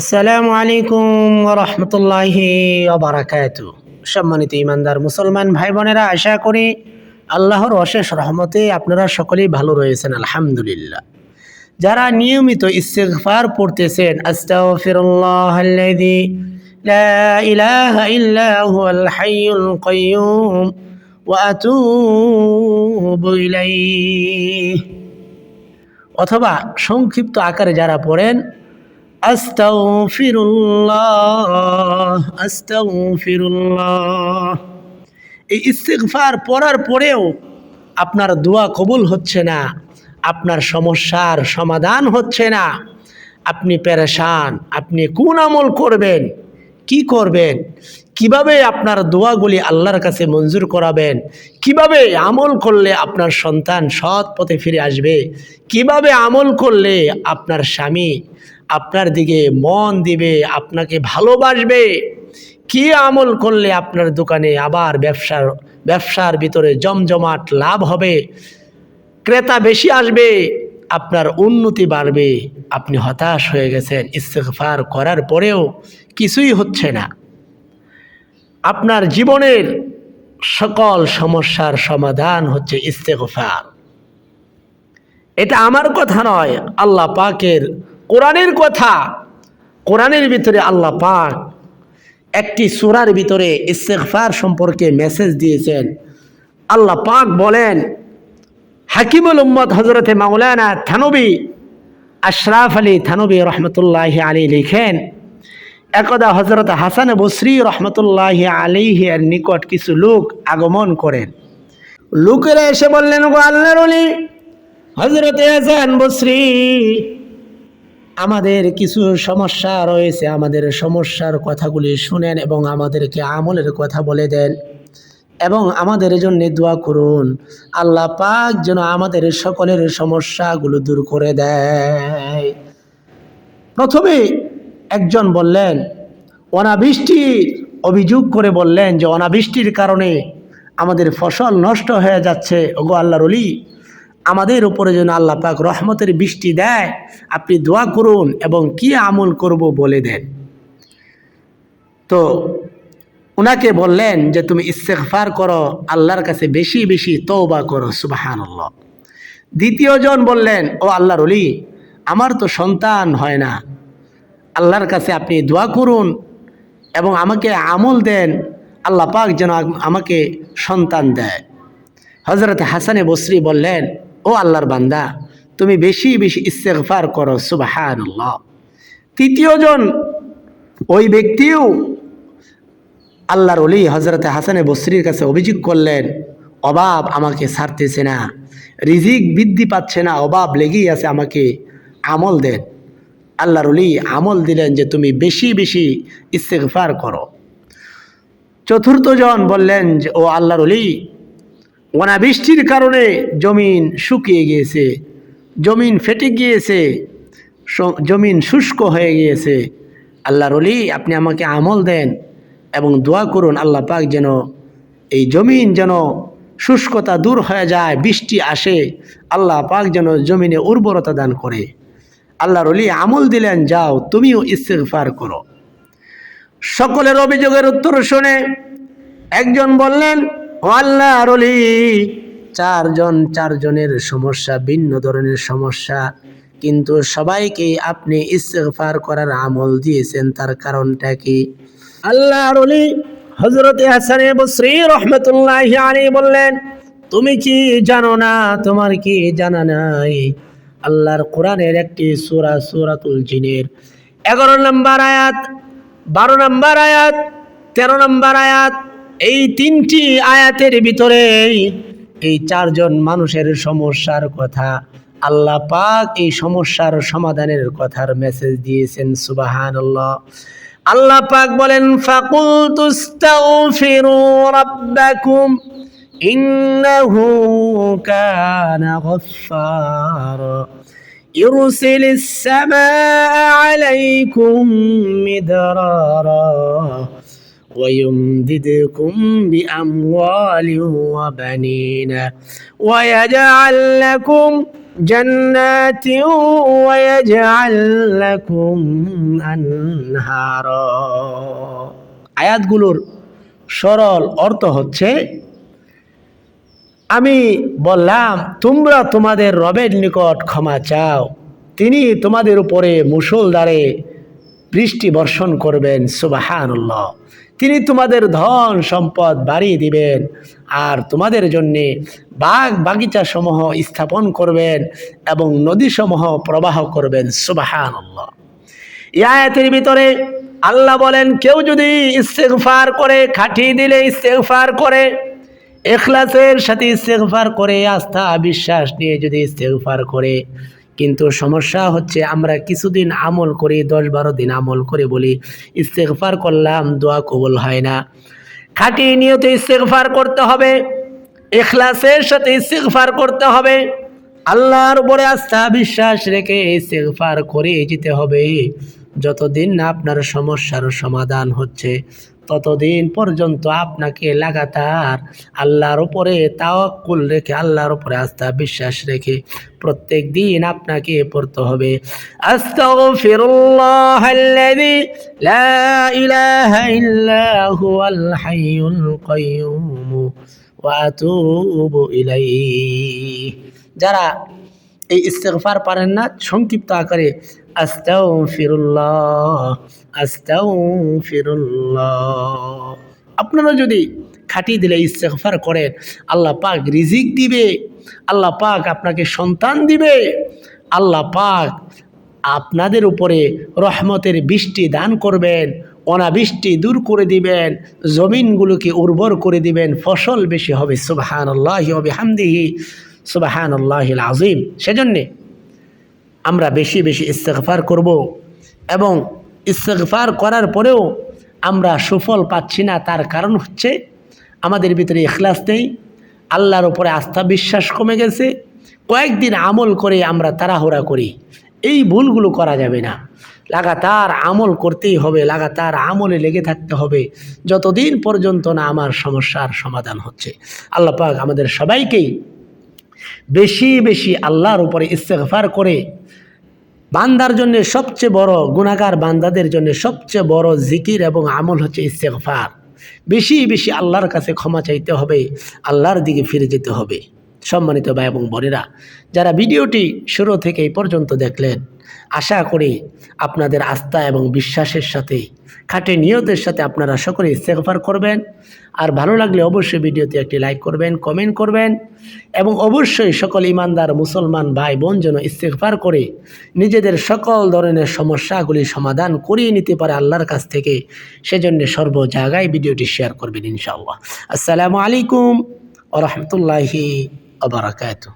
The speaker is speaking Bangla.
আসসালামু আলাইকুম রহমতুল্লাহি বারাকাত সম্মানিত ইমানদার মুসলমান ভাই বোনেরা আশা করি আল্লাহর অশেষ রহমতে আপনারা সকলেই ভালো রয়েছেন, আলহামদুলিল্লাহ। যারা নিয়মিত ইস্তেগফার পড়তেছেন আস্তাগফিরুল্লাহ লা ইলাহা ইল্লা হুয়াল হাইয়ুল কাইয়্যুম ওয়া আতুবু ইলাইহি। অথবা সংক্ষিপ্ত আকারে যারা পড়েন আস্তাগফিরুল্লাহ এই ইস্তিগফার পড়ার পরেও আপনার দোয়া কবুল হচ্ছে না, আপনার সমস্যার সমাধান হচ্ছে না। আপনি পেরেশান, আপনি কোন আমল করবেন, কি করবেন, কীভাবে আপনার দোয়াগুলি আল্লাহর কাছে মঞ্জুর করাবেন, কীভাবে আমল করলে আপনার সন্তান সৎ পথে ফিরে আসবে, কীভাবে আমল করলে আপনার স্বামী আপনার দিকে মন দিবে, আপনাকে ভালোবাসবে। কি আমল করলে আপনার দোকানে আবার ব্যবসার ব্যবসার ভিতরে জমজমাট লাভ হবে? ক্রেতা বেশি আসবে, আপনার উন্নতি বাড়বে। আপনি হতাশ হয়ে গেছেন, ইস্তেগফার করার পরেও কিছুই হচ্ছে না। আপনার জীবনের সকল সমস্যার সমাধান হচ্ছে ইস্তেগফার। এটা আমার কথা নয়, আল্লাহ পাকের কোরআনের কথা, কোরআনের ভিতরে আল্লাহ পাক একটি সুরার ভিতরে ইস্তেগফার সম্পর্কে মেসেজ দিয়েছেন। আল্লাহ পাক বলেন, হাকিমুল উম্মদ হজরতে মাওলানা থানবী আশরাফ আলী থানবী রহমতুল্লাহ আলী লিখেন, একদা হজরত হাসান বসরি রহমতুল্লাহ আলিহের নিকট কিছু লোক আগমন করেন। লোকেরা এসে বললেন, গো আল্লাহর হজরতে হাসান বসরি আমাদের কিছু সমস্যা রয়েছে, আমাদের সমস্যার কথাগুলি শুনেন এবং আমাদেরকে আমলের কথা বলে দেন এবং আমাদের জন্য দোয়া করুন। আল্লাহ পাক যেন আমাদের সকলের সমস্যাগুলো দূর করে দেয়। প্রথমে একজন বললেন অনাবৃষ্টির অভিযোগ করে বললেন যে অনাবৃষ্টির কারণে আমাদের ফসল নষ্ট হয়ে যাচ্ছে। ওগো আল্লাহর অলি আমাদের উপরে যেন আল্লাহ পাক রহমতের বৃষ্টি দেয়, আপনি দোয়া করুন এবং কি আমল করব বলে দেন। তো ওনাকে বললেন যে, তুমি ইস্তেগফার করো, আল্লাহর কাছে বেশি বেশি তৌবা করো সুবাহান দ্বিতীয়জন বললেন, ও আল্লাহর অলি আমার তো সন্তান হয় না। আল্লাহর কাছে আপনি দোয়া করুন এবং আমাকে আমল দেন, আল্লাহ পাক যেন আমাকে সন্তান দেয়। হজরত হাসানে বসরি বললেন ও আল্লাহর বান্দা, তুমি বেশি বেশি ইস্তেগফার করো সুবাহান তৃতীয়জন, ওই ব্যক্তিও আল্লাহর অলি হজরত হাসানে বসরির কাছে অভিযোগ করলেন অভাব আমাকে ছাড়তেছে না, রিজিক বৃদ্ধি পাচ্ছে না অভাব লেগেই আছে, আমাকে আমল দেন। আল্লাহর অলি আমল দিলেন যে, তুমি বেশি বেশি ইস্তেগফার করো। চতুর্থজন বললেন যে, ও আল্লাহর অলি অনাবৃষ্টির কারণে জমিন শুকিয়ে গিয়েছে, জমিন ফেটে গিয়েছে জমিন শুষ্ক হয়ে গিয়েছে। আল্লাহর অলি আপনি আমাকে আমল দেন এবং দোয়া করুন, আল্লাহ পাক যেন এই জমিন যেন শুষ্কতা দূর হয়ে যায়, বৃষ্টি আসে, আল্লাহ পাক যেন জমিনে উর্বরতা দান করে। আল্লাহর অলি আমল দিলেন, যাও তুমিও ইস্তেগফার করো। সকলের অভিযোগের উত্তর শুনে একজন বললেন ও আল্লাহর অলি। চারজন, চারজনের সমস্যা, ভিন্ন ধরনের সমস্যা। কিন্তু সবাইকে আপনি ইস্তেগফার করার আমল দিয়েছেন, তার কারণটা কি? আল্লাহর অলি হজরতে হাসানে বসরি রহমতুল্লাহ আলী বললেন, তুমি কি জানো না? তোমার কি জানা নাই? আল্লাহর কোরআনের একটি সুরা, সুরাতুল জিনের এগারো নম্বর আয়াত, বারো নম্বর আয়াত, তেরো নম্বর আয়াত এই তিনটি আয়াতের ভিতরে এই চারজন মানুষের সমস্যার কথা আল্লাহ পাক এই সমস্যার সমাধানের কথার মেসেজ দিয়েছেন সুবাহান আল্লাহ পাক বলেন ফাকুল তুস্তাগফিরু রাব্বাকুম ইন্নাহু কানা গফফারা يرسل السماء عليكم مدرارا ويمددكم بأموال وبنين ويجعل لكم جنات ويجعل لكم أنهارا আয়াতগুলোর সরল অর্থ হচ্ছে আমি বললাম তোমরা তোমাদের রবের নিকট ক্ষমা চাও তিনি তোমাদের উপরে মুসলদারে বৃষ্টি বর্ষণ করবেন সুবাহানুল্লাহ তিনি তোমাদের ধন সম্পদ বাড়িয়ে দিবেন আর তোমাদের জন্যে বাগ বাগিচা সমূহ স্থাপন করবেন এবং নদীসমূহ প্রবাহ করবেন। সুবাহানুল্লাহ। ইয়াতের ভিতরে আল্লাহ বলেন, কেউ যদি ইস্তেগফার করে খাটিয়ে দিলে ইস্তেগফার করে, এখলাসের সাথে ইস্তেগফার করে, আস্থা, বিশ্বাস নিয়ে যদি ইস্তেগফার করে কিন্তু সমস্যা হচ্ছে আমরা কিছুদিন আমল করি, দশ বারো দিন আমল করে বলি, ইস্তেগফার করলাম, দোয়া কবুল হয় না। খাটিয়ে নিয়তে ইস্তেগফার করতে হবে, এখলাসের সাথে ইস্তেগফার করতে হবে, আল্লাহর উপরে আস্থা বিশ্বাস রেখে ইস্তেগফার করে যেতে হবে। যতদিন না আপনার সমস্যার সমাধান হচ্ছে ততদিন পর্যন্ত আপনাকে লাগাতার আল্লাহর উপরে তাওয়াক্কুল রেখে, আল্লাহর উপরে আস্থা বিশ্বাস রেখে প্রত্যেক দিন আপনাকে পড়তে হবে। যারা এই ইস্তেগফার পারেন না, সংক্ষিপ্ত আকারে আস্তাও ফিরুল্লাহ আস্তাও ফিরুল্লাহ আপনারা যদি খাটিয়ে দিলে ইস্তেগফার করেন, আল্লাহ পাক রিজিক দিবে, আল্লাহ পাক আপনাকে সন্তান দিবে, আল্লাহ পাক আপনাদের উপরে রহমতের বৃষ্টি দান করবেন, অনাবৃষ্টি দূর করে দিবেন, জমিনগুলোকে উর্বর করে দিবেন, ফসল বেশি হবে সুবাহান আল্লাহ হবে হামদিহি সুবাহান আল্লাহ আজিম সেজন্যে আমরা বেশি বেশি ইস্তেগফার করব এবং ইস্তেগফার করার পরেও আমরা সুফল পাচ্ছি না, তার কারণ হচ্ছে আমাদের ভিতরে এখলাস নেই, আল্লাহর উপরে আস্থা বিশ্বাস কমে গেছে, কয়েকদিন আমল করে আমরা তাড়াহুড়া করি, এই ভুলগুলো করা যাবে না। লাগাতার আমল করতেই হবে, লাগাতার আমলে লেগে থাকতে হবে, যতদিন পর্যন্ত না আমার সমস্যার সমাধান হচ্ছে। আল্লাহ আমাদের সবাইকেই বেশি বেশি আল্লাহর উপরে ইস্তেকফার করে বান্দার জন্য সবচেয়ে বড় গুণাগার বান্দাদের জন্য সবচেয়ে বড় জিকির এবং আমল হচ্ছে ইস্তেকফার বেশি বেশি আল্লাহর কাছে ক্ষমা চাইতে হবে, আল্লাহর দিকে ফিরে যেতে হবে। সম্মানিত ভাই এবং বোনেরা, যারা ভিডিওটি শুরু থেকে এই পর্যন্ত দেখলেন, আশা করি আপনাদের আস্থা এবং বিশ্বাসের সাথে, খাটে নিয়তের সাথে আপনারা সকলে ইস্তেগফার করবেন। আর ভালো লাগলে অবশ্যই ভিডিওতে একটি লাইক করবেন, কমেন্ট করবেন এবং অবশ্যই সকল ইমানদার মুসলমান ভাই বোন যেন ইস্তেগফার করে নিজেদের সকল ধরনের সমস্যাগুলি সমাধান করিয়ে নিতে পারে আল্লাহর কাছ থেকে, সেজন্য সর্ব জায়গায় ভিডিওটি শেয়ার করবেন ইনশাআল্লাহ। আসসালামু আলাইকুম ও রহমতুল্লাহি আবরাকাতু